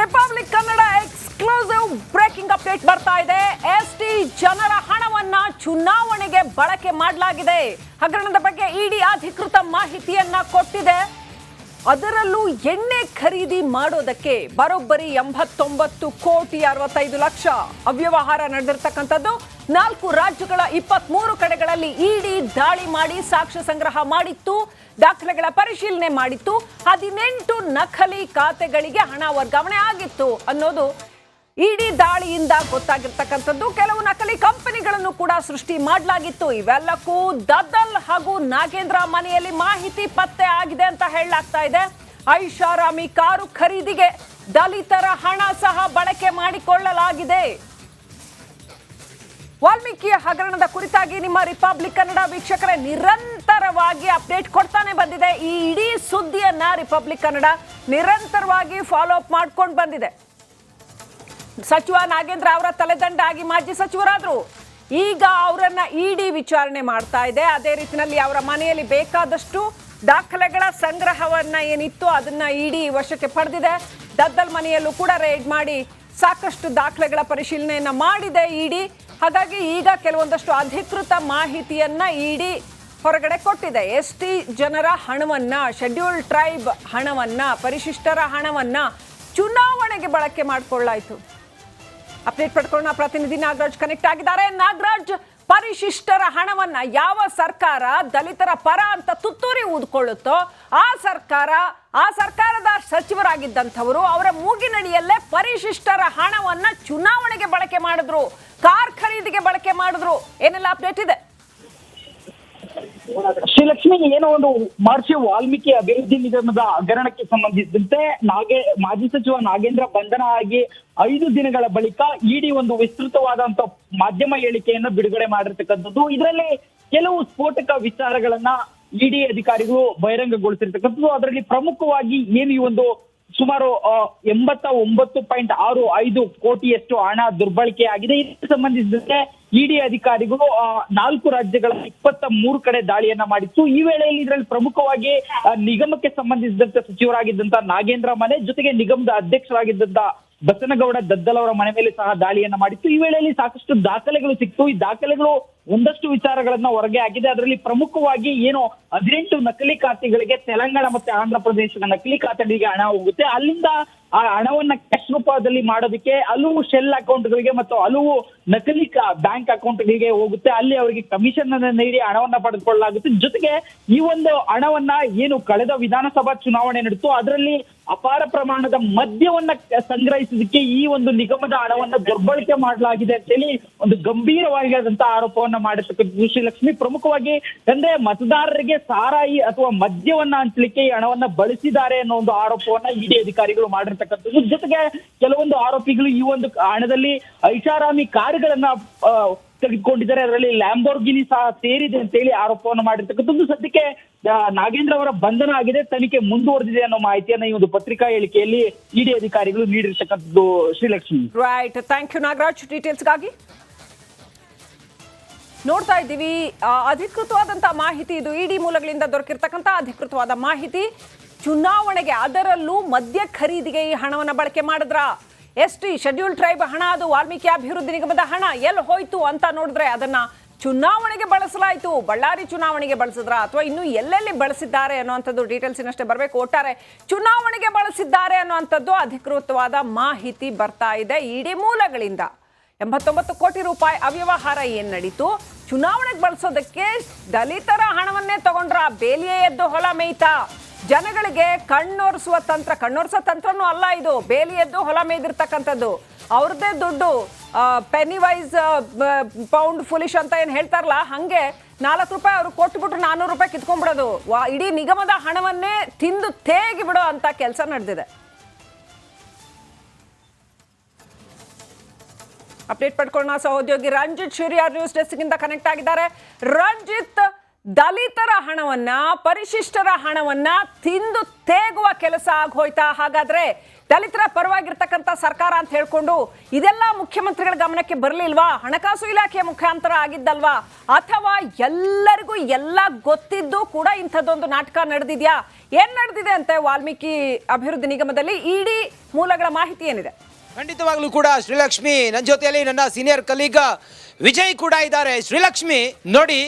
Republic Kannada exclusive breaking update ಬರ್ತಾ ಇದೆ. S T ಜನರ ಹಣವನ್ನ ಚುನಾವಣೆಗೆ ಬಳಕೆ ಮಾಡಲಾಗಿದೆ. ಹಗರಣದ ಬಗ್ಗೆ ಇಡಿ ಅಧಿಕೃತ ಮಾಹಿತಿಯನ್ನ ಕೊಟ್ಟಿದೆ. ಅದರಲ್ಲೂ ಎಣ್ಣೆ ಖರೀದಿ ಮಾಡೋದಕ್ಕೆ ಬರೋಬ್ಬರಿ ಎಂಬತ್ತೊಂಬತ್ತು ಕೋಟಿ ಅರವತ್ತೈದು ಲಕ್ಷ. ಅವ್ಯವಹಾರ ನಡೆದಿರ್ತಕ್ಕಂಥದ್ದು ನಾಲ್ಕು ರಾಜ್ಯಗಳ ಇಪ್ಪತ್ಮೂರು ಕಡೆಗಳಲ್ಲಿ ಇಡಿ ದಾಳಿ ಮಾಡಿ ಸಾಕ್ಷ್ಯ ಸಂಗ್ರಹ ಮಾಡಿತ್ತು, ದಾಖಲೆಗಳ ಪರಿಶೀಲನೆ ಮಾಡಿತ್ತು, ಹದಿನೆಂಟು ನಕಲಿ ಖಾತೆಗಳಿಗೆ ಹಣ ವರ್ಗಾವಣೆ ಆಗಿತ್ತು ಅನ್ನೋದು ಇಡಿ ದಾಳಿಯಿಂದ ಗೊತ್ತಾಗಿರ್ತಕ್ಕಂಥದ್ದು. ಕೆಲವು ನಕಲಿ ಕಂಪನಿಗಳನ್ನು ಕೂಡ ಸೃಷ್ಟಿ ಮಾಡಲಾಗಿತ್ತು. ಇವೆಲ್ಲಕ್ಕೂ ದದ್ದಲ್ ಹಾಗೂ ನಾಗೇಂದ್ರ ಮನೆಯಲ್ಲಿ ಮಾಹಿತಿ ಪತ್ತೆ ಆಗಿದೆ ಅಂತ ಹೇಳಲಾಗ್ತಾ ಇದೆ. ಐಷಾರಾಮಿ ಕಾರು ಖರೀದಿಗೆ ದಲಿತರ ಹಣ ಸಹ ಬಳಕೆ ಮಾಡಿಕೊಳ್ಳಲಾಗಿದೆ. ವಾಲ್ಮೀಕಿಯ ಹಗರಣದ ಕುರಿತಾಗಿ ನಿಮ್ಮ ರಿಪಬ್ಲಿಕ್ ಕನ್ನಡ ವೀಕ್ಷಕರೇ ನಿರಂತರವಾಗಿ ಅಪ್ಡೇಟ್ ಕೊಡ್ತಾನೆ ಬಂದಿದೆ. ಈ ಇಡೀ ಸುದ್ದಿಯನ್ನ ರಿಪಬ್ಲಿಕ್ ಕನ್ನಡ ನಿರಂತರವಾಗಿ ಫಾಲೋ ಅಪ್ ಮಾಡ್ಕೊಂಡು ಬಂದಿದೆ. ಸಚಿವ ನಾಗೇಂದ್ರ ಅವರ ತಲೆದಂಡ ಆಗಿ ಮಾಜಿ ಸಚಿವರಾದ್ರು. ಈಗ ಅವರನ್ನ ಇಡಿ ವಿಚಾರಣೆ ಮಾಡ್ತಾ ಇದೆ. ಅದೇ ರೀತಿಯಲ್ಲಿ ಅವರ ಮನೆಯಲ್ಲಿ ಬೇಕಾದಷ್ಟು ದಾಖಲೆಗಳ ಸಂಗ್ರಹವನ್ನ ಏನಿತ್ತು ಅದನ್ನ ಇಡಿ ವಶಕ್ಕೆ ಪಡೆದಿದೆ. ದದ್ದಲ್ ಮನೆಯಲ್ಲೂ ಕೂಡ ರೇಡ್ ಮಾಡಿ ಸಾಕಷ್ಟು ದಾಖಲೆಗಳ ಪರಿಶೀಲನೆಯನ್ನ ಮಾಡಿದೆ ಇಡಿ. ಹಾಗಾಗಿ ಈಗ ಕೆಲವೊಂದಷ್ಟು ಅಧಿಕೃತ ಮಾಹಿತಿಯನ್ನ ಇಡಿ ಹೊರಗಡೆ ಕೊಟ್ಟಿದೆ. ಎಸ್ ಟಿ ಜನರ ಹಣವನ್ನ, ಶೆಡ್ಯೂಲ್ ಟ್ರೈಬ್ ಹಣವನ್ನ, ಪರಿಶಿಷ್ಟರ ಹಣವನ್ನ ಚುನಾವಣೆಗೆ ಬಳಕೆ ಮಾಡಿಕೊಳ್ಳಾಯಿತು. ಅಪ್ಡೇಟ್ ಪಡ್ಕೊಳ್ಳೋಣ. ಪ್ರತಿನಿಧಿ ನಾಗರಾಜ್ ಕನೆಕ್ಟ್ ಆಗಿದ್ದಾರೆ. ನಾಗರಾಜ್, ಪರಿಶಿಷ್ಟರ ಹಣವನ್ನ ಯಾವ ಸರ್ಕಾರ ದಲಿತರ ಪರ ಅಂತ ತುತ್ತೂರಿ ಊದ್ಕೊಳ್ಳುತ್ತೋ ಆ ಸರ್ಕಾರ, ಆ ಸರ್ಕಾರದ ಸಚಿವರಾಗಿದ್ದಂಥವರು ಅವರ ಮೂಗಿನಡಿಯಲ್ಲೇ ಪರಿಶಿಷ್ಟರ ಹಣವನ್ನ ಚುನಾವಣೆಗೆ ಬಳಕೆ ಮಾಡಿದ್ರು. ಕಾರ್ ಖರೀದಿಗೆ ಬಳಕೆ ಮಾಡಿದ್ರು. ಏನೆಲ್ಲ ಅಪ್ಡೇಟ್ ಇದೆ? ಶ್ರೀಲಕ್ಷ್ಮಿ, ಏನೋ ಒಂದು ಮಹರ್ಷಿ ವಾಲ್ಮೀಕಿ ಅಭಿವೃದ್ಧಿ ನಿಗಮದ ಹಗರಣಕ್ಕೆ ಸಂಬಂಧಿಸಿದಂತೆ ನಾಗೇ, ಮಾಜಿ ಸಚಿವ ನಾಗೇಂದ್ರ ಬಂಧನ ಆಗಿ ಐದು ದಿನಗಳ ಬಳಿಕ ಇಡಿ ಒಂದು ವಿಸ್ತೃತವಾದಂತ ಮಾಧ್ಯಮ ಹೇಳಿಕೆಯನ್ನು ಬಿಡುಗಡೆ ಮಾಡಿರ್ತಕ್ಕಂಥದ್ದು. ಇದರಲ್ಲಿ ಕೆಲವು ಸ್ಫೋಟಕ ವಿಚಾರಗಳನ್ನ ಇಡಿ ಅಧಿಕಾರಿಗಳು ಬಹಿರಂಗಗೊಳಿಸಿರ್ತಕ್ಕಂಥದ್ದು. ಅದರಲ್ಲಿ ಪ್ರಮುಖವಾಗಿ ಏನು ಈ ಒಂದು ಸುಮಾರು ಎಂಬತ್ತ ಒಂಬತ್ತು ಪಾಯಿಂಟ್ ಆರು ಐದು ಕೋಟಿಯಷ್ಟು ಹಣ ದುರ್ಬಳಕೆ ಆಗಿದೆ. ಇದಕ್ಕೆ ಸಂಬಂಧಿಸಿದಂತೆ ಇಡಿ ಅಧಿಕಾರಿಗಳು ನಾಲ್ಕು ರಾಜ್ಯಗಳ ಇಪ್ಪತ್ತ ಮೂರು ಕಡೆ ದಾಳಿಯನ್ನ ಮಾಡಿತ್ತು. ಈ ವೇಳೆಯಲ್ಲಿ ಇದರಲ್ಲಿ ಪ್ರಮುಖವಾಗಿ ನಿಗಮಕ್ಕೆ ಸಂಬಂಧಿಸಿದಂತ ಸಚಿವರಾಗಿದ್ದಂತ ನಾಗೇಂದ್ರ ಮನೆ, ಜೊತೆಗೆ ನಿಗಮದ ಅಧ್ಯಕ್ಷರಾಗಿದ್ದಂತ ಬಸನಗೌಡ ದದ್ದಲ್ ಅವರ ಮನೆ ಮೇಲೆ ಸಹ ದಾಳಿಯನ್ನ ಮಾಡಿತ್ತು. ಈ ವೇಳೆಯಲ್ಲಿ ಸಾಕಷ್ಟು ದಾಖಲೆಗಳು ಸಿಕ್ತು. ಈ ದಾಖಲೆಗಳು ಒಂದಷ್ಟು ವಿಚಾರಗಳನ್ನ ಹೊರಗೆ ಹಾಕಿದೆ. ಅದರಲ್ಲಿ ಪ್ರಮುಖವಾಗಿ ಏನು ಹದಿನೆಂಟು ನಕಲಿ ಖಾತೆಗಳಿಗೆ ತೆಲಂಗಾಣ ಮತ್ತೆ ಆಂಧ್ರ ಪ್ರದೇಶದ ನಕಲಿ ಖಾತೆಗಳಿಗೆ ಹಣ ಹೋಗುತ್ತೆ. ಅಲ್ಲಿಂದ ಆ ಹಣವನ್ನ ಕ್ಯಾಶ್ ರೂಪದಲ್ಲಿ ಮಾಡೋದಕ್ಕೆ ಹಲವು ಶೆಲ್ ಅಕೌಂಟ್ಗಳಿಗೆ ಮತ್ತು ಹಲವು ನಕಲಿ ಬ್ಯಾಂಕ್ ಅಕೌಂಟ್ಗಳಿಗೆ ಹೋಗುತ್ತೆ. ಅಲ್ಲಿ ಅವರಿಗೆ ಕಮಿಷನ್ ಅನ್ನ ನೀಡಿ ಹಣವನ್ನ ಪಡೆದುಕೊಳ್ಳಲಾಗುತ್ತೆ. ಜೊತೆಗೆ ಈ ಒಂದು ಹಣವನ್ನ ಏನು ಕಳೆದ ವಿಧಾನಸಭಾ ಚುನಾವಣೆ ನಡೆಯಿತು. ಅದರಲ್ಲಿ ಅಪಾರ ಪ್ರಮಾಣದ ಮದ್ಯವನ್ನ ಸಂಗ್ರಹಿಸೋದಕ್ಕೆ ಈ ಒಂದು ನಿಗಮದ ಹಣವನ್ನ ದುರ್ಬಳಕೆ ಮಾಡಲಾಗಿದೆ ಅಂತೇಳಿ ಒಂದು ಗಂಭೀರವಾಗಿರದಂತ ಆರೋಪವನ್ನ ಮಾಡಿರ್ತಕ್ಕಂಥ ಶ್ರೀಲಕ್ಷ್ಮಿ ಪ್ರಮುಖವಾಗಿ ಅಂದ್ರೆ ಮತದಾರರಿಗೆ ಸಾರಾಯಿ ಅಥವಾ ಮದ್ಯವನ್ನ ಹಂಚಲಿಕ್ಕೆ ಈ ಹಣವನ್ನ ಬಳಸಿದ್ದಾರೆ ಅನ್ನೋ ಒಂದು ಆರೋಪವನ್ನ ಇಡಿ ಅಧಿಕಾರಿಗಳು ಮಾಡಿರ್ತಕ್ಕಂಥದ್ದು. ಜೊತೆಗೆ ಕೆಲವೊಂದು ಆರೋಪಿಗಳು ಈ ಒಂದು ಹಣದಲ್ಲಿ ಐಷಾರಾಮಿ ಕಾರುಗಳನ್ನ ತೆಗೆದುಕೊಂಡಿದ್ದಾರೆ. ಅದರಲ್ಲಿ ಲ್ಯಾಂಬೋರ್ಗಿನಿ ಸಹ ಸೇರಿದೆ ಅಂತ ಹೇಳಿ ಆರೋಪವನ್ನು ಮಾಡಿರ್ತಕ್ಕಂಥದ್ದು. ಸದ್ಯಕ್ಕೆ ನಾಗೇಂದ್ರ ಅವರ ಬಂಧನ ಆಗಿದೆ. ತನಿಖೆ ಮುಂದುವರೆದಿದೆ ಅನ್ನೋ ಮಾಹಿತಿಯನ್ನ ಈ ಒಂದು ಪತ್ರಿಕಾ ಹೇಳಿಕೆಯಲ್ಲಿ ಇಡಿ ಅಧಿಕಾರಿಗಳು ನೀಡಿರ್ತಕ್ಕಂಥದ್ದು Shrilakshmi. Right thank you Nagaraj. ಡೀಟೇಲ್ಸ್ಗಾಗಿ ನೋಡ್ತಾ ಇದ್ದೀವಿ. ಅಧಿಕೃತವಾದಂತಹ ಮಾಹಿತಿ ಇದು ಇಡಿ ಮೂಲಗಳಿಂದ ದೊರಕಿರ್ತಕ್ಕಂಥ ಅಧಿಕೃತವಾದ ಮಾಹಿತಿ. ಚುನಾವಣೆಗೆ ಅದರಲ್ಲೂ ಮದ್ಯ ಖರೀದಿಗೆ ಈ ಹಣವನ್ನು ಬಳಕೆ ಮಾಡಿದ್ರ? ಎಸ್ ಟಿ ಶೆಡ್ಯೂಲ್ ಟ್ರೈಬ್ ಹಣ, ಅದು ವಾಲ್ಮೀಕಿ ಅಭಿವೃದ್ಧಿ ನಿಗಮದ ಹಣ ಎಲ್ಲಿ ಹೋಯ್ತು ಅಂತ ನೋಡಿದ್ರೆ ಅದನ್ನ ಚುನಾವಣೆಗೆ ಬಳಸಲಾಯಿತು. ಬಳ್ಳಾರಿ ಚುನಾವಣೆಗೆ ಬಳಸಿದ್ರ? ಅಥವಾ ಇನ್ನು ಎಲ್ಲೆಲ್ಲಿ ಬಳಸಿದ್ದಾರೆ ಅನ್ನುವಂಥದ್ದು ಡೀಟೇಲ್ಸ್ ಇನ್ನಷ್ಟೇ ಬರಬೇಕು. ಒಟ್ಟಾರೆ ಚುನಾವಣೆಗೆ ಬಳಸಿದ್ದಾರೆ ಅನ್ನುವಂಥದ್ದು ಅಧಿಕೃತವಾದ ಮಾಹಿತಿ ಬರ್ತಾ ಇದೆ ಇಡೀ ಮೂಲಗಳಿಂದ. ಎಂಬತ್ತೊಂಬತ್ತು ಕೋಟಿ ರೂಪಾಯಿ ಅವ್ಯವಹಾರ ಏನು ನಡೀತು? ಚುನಾವಣೆಗೆ ಬಳಸೋದಕ್ಕೆ ದಲಿತರ ಹಣವನ್ನೇ ತಗೊಂಡ್ರ? ಬೇಲಿಯೇ ಎದ್ದು ಹೊಲ ಮೇಯ್ತಾ? ಜನಗಳಿಗೆ ಕಣ್ಣೊರೆಸುವ ತಂತ್ರ, ಕಣ್ಣೊರೆಸೋ ತಂತ್ರನೂ ಅಲ್ಲ ಇದು. ಬೇಲಿ ಎದ್ದು ಹೊಲ ಮೇದಿರ್ತಕ್ಕಂಥದ್ದು. ಅವ್ರದ್ದೇ ದುಡ್ಡು ಪೆನಿ ವೈಸ್ ಪೌಂಡ್ ಫುಲಿಶ್ ಅಂತ ಏನು ಹೇಳ್ತಾರಲ್ಲ, ಹಂಗೆ ನಾಲ್ಕು ರೂಪಾಯಿ ಅವರು ಕೊಟ್ಬಿಟ್ರು ನಾನ್ನೂರು ರೂಪಾಯಿ ಕಿತ್ಕೊಂಡ್ಬಿಡೋದು. ವಾ, ಇಡೀ ನಿಗಮದ ಹಣವನ್ನೇ ತಿಂದು ತೇಗಿ ಬಿಡೋ ಅಂತ ಕೆಲಸ ನಡೆದಿದೆ. ಅಪ್ಡೇಟ್ ಪಡ್ಕೊಳ್ಳೋಣ ಸಹೋದ್ಯೋಗಿ ರಂಜಿತ್ ಶಿರಿಯಾರ್ ನ್ಯೂಸ್ ಡೆಸ್ಕ್ ಇಂದ ಕನೆಕ್ಟ್ ಆಗಿದ್ದಾರೆ. ರಂಜಿತ್ ದಲಿತರ ಹಣವನ್ನ, ಪರಿಶಿಷ್ಟರ ಹಣವನ್ನ ತಿಂದು ತೇಗುವ ಕೆಲಸ ಆಗೋಯ್ತಾ ಹಾಗಾದ್ರೆ ದಲಿತರ ಪರವಾಗಿರ್ತಕ್ಕಂಥ ಸರ್ಕಾರ ಅಂತ ಹೇಳ್ಕೊಂಡು ಇದೆಲ್ಲ ಮುಖ್ಯಮಂತ್ರಿಗಳ ಗಮನಕ್ಕೆ ಬರಲಿಲ್ವಾ? ಹಣಕಾಸು ಇಲಾಖೆಯ ಮುಖಾಂತರ ಆಗಿದ್ದಲ್ವಾ? ಅಥವಾ ಎಲ್ಲರಿಗೂ ಎಲ್ಲ ಗೊತ್ತಿದ್ದು ಕೂಡ ಇಂಥದ್ದೊಂದು ನಾಟಕ ನಡೆದಿದ್ಯಾ? ಏನ್ ನಡೆದಿದೆ ಅಂತೆ ವಾಲ್ಮೀಕಿ ಅಭಿವೃದ್ಧಿ ನಿಗಮದಲ್ಲಿ? ಇಡೀ ಮೂಲಗಳ ಮಾಹಿತಿ ಏನಿದೆ? ಖಂಡಿತವಾಗ್ಲೂ ಕೂಡ ಶ್ರೀಲಕ್ಷ್ಮಿ ನನ್ನ ಜೊತೆಯಲ್ಲಿ ನನ್ನ ಸೀನಿಯರ್ ಕಲೀಗ ವಿಜಯ್ ಕೂಡ ಇದ್ದಾರೆ. ಶ್ರೀಲಕ್ಷ್ಮಿ, ನೋಡಿ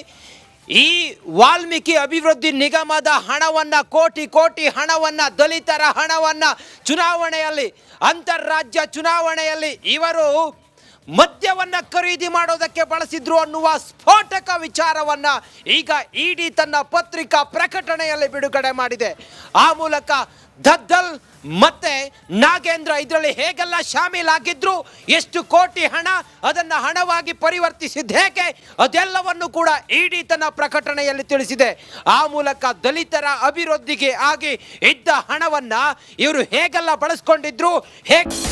ಈ ವಾಲ್ಮೀಕಿ ಅಭಿವೃದ್ಧಿ ನಿಗಮದ ಹಣವನ್ನು ಕೋಟಿ ಕೋಟಿ ಹಣವನ್ನು ದಲಿತರ ಹಣವನ್ನು ಚುನಾವಣೆಯಲ್ಲಿ ಅಂತಾರಾಜ್ಯ ಚುನಾವಣೆಯಲ್ಲಿ ಇವರು ಮದ್ಯವನ್ನ ಖರೀದಿ ಮಾಡೋದಕ್ಕೆ ಬಳಸಿದ್ರು ಅನ್ನುವ ಸ್ಫೋಟಕ ವಿಚಾರವನ್ನ ಈಗ ಇಡಿ ತನ್ನ ಪತ್ರಿಕಾ ಪ್ರಕಟಣೆಯಲ್ಲಿ ಬಿಡುಗಡೆ ಮಾಡಿದೆ. ಆ ಮೂಲಕ ದದ್ದಲ್ ಮತ್ತೆ ನಾಗೇಂದ್ರ ಇದರಲ್ಲಿ ಹೇಗೆಲ್ಲ ಶಾಮೀಲಾಗಿದ್ರು ಎಷ್ಟು ಕೋಟಿ ಹಣ ಅದನ್ನ ಹಣವಾಗಿ ಪರಿವರ್ತಿಸಿದ ಹೇಗೆ, ಅದೆಲ್ಲವನ್ನು ಕೂಡ ಇಡಿ ತನ್ನ ಪ್ರಕಟಣೆಯಲ್ಲಿ ತಿಳಿಸಿದೆ. ಆ ಮೂಲಕ ದಲಿತರ ಅಭಿವೃದ್ಧಿಗೆ ಆಗಿ ಇದ್ದ ಹಣವನ್ನ ಇವರು ಹೇಗೆಲ್ಲ ಬಳಸ್ಕೊಂಡಿದ್ರು, ಹೇಗೆ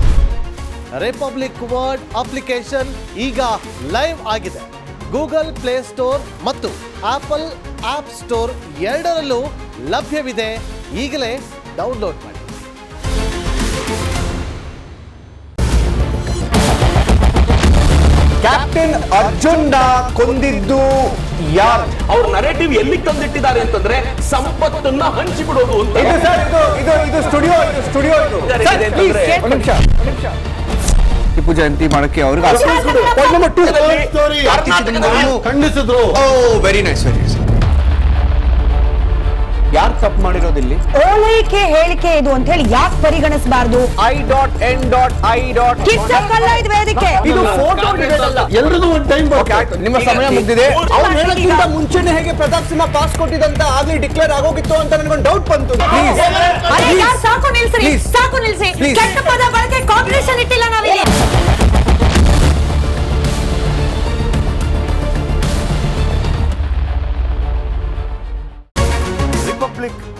ರಿಪಬ್ಲಿಕ್ ವರ್ಡ್ ಅಪ್ಲಿಕೇಶನ್ ಈಗ ಲೈವ್ ಆಗಿದೆ. ಗೂಗಲ್ ಪ್ಲೇ ಸ್ಟೋರ್ ಮತ್ತು ಆಪಲ್ ಆಪ್ ಸ್ಟೋರ್ ಎರಡರಲ್ಲೂ ಲಭ್ಯವಿದೆ. ಈಗಲೇ ಡೌನ್ಲೋಡ್ ಮಾಡಿ. ಕ್ಯಾಪ್ಟನ್ ಅರ್ಜುನ್ ಕೊಂದಿದ್ದು ಯಾರು? ಅವ್ರ ನರೇಟಿವ್ ಎಲ್ಲಿ ತಂದಿಟ್ಟಿದ್ದಾರೆ ಅಂತಂದ್ರೆ ಸಂಪತ್ತನ್ನ ಹಂಚಿಬಿಡೋದು ಅಂತ. ಇದು ಸರ್ ಇದು ಇದು ಇದು ಸ್ಟುಡಿಯೋ ಇದು ಸ್ಟುಡಿಯೋ ಇದು. ನಿಮಿಷ ನಿಮಿಷ. ಟಿಪ್ಪು ಜಯಂತಿ ಮಾಡಕ್ಕೆ ಅವ್ರಿಗೆ ವೆರಿ ನೈಸ್ ವೆರಿ ನೈಸ್ ಯಾರು ತಪ್ಪು ಮಾಡಿರೋದಿಲ್ಲಿ ಓಲೈಕೆ ಹೇಳಿಕೆ ಇದು ಅಂತ ಹೇಳಿ ಯಾಕೆ ಪರಿಗಣಿಸಬಾರದು? I dot N dot I dot ಕಿಚ್ಚಕ್ಕಲ್ಲ ಇದು ವೇದಿಕೆ ಇದು ಫೋಟೋ ಎಲ್ರಿಗೂ ಒಂದು ಟೈಮ್ ನಿಮ್ಮ ಸಮಯ ಮುಗಿದಿದೆ. ಅವ್ರು ಹೇಳೋಕ್ಕಿಂತ ಮುಂಚೆನೆ ಹೇಗೆ ಪ್ರತಾಪ್ ಸಿಂಹ ಪಾಸ್ ಕೊಟ್ಟಿದಂತ ಆಗ್ಲಿ ಡಿಕ್ಲೇರ್ ಆಗೋಗಿತ್ತು ಅಂತ ನನಗೊಂದು ಡೌಟ್ ಬಂತು. ಪ್ಲೀಸ್ ಅರೆ ಯಾರ್ ಸಾಕು ನಿಲ್ಸಿ ಸಾಕು ನಿಲ್ಸಿ. ಕೆಟ್ಟ ಪದ ಬಳಕೆ ಕಾಂಪಿಟೇಷನ್ ಇಟ್ಟಿಲ್ಲ ನಾವಿಲ್ಲಿ.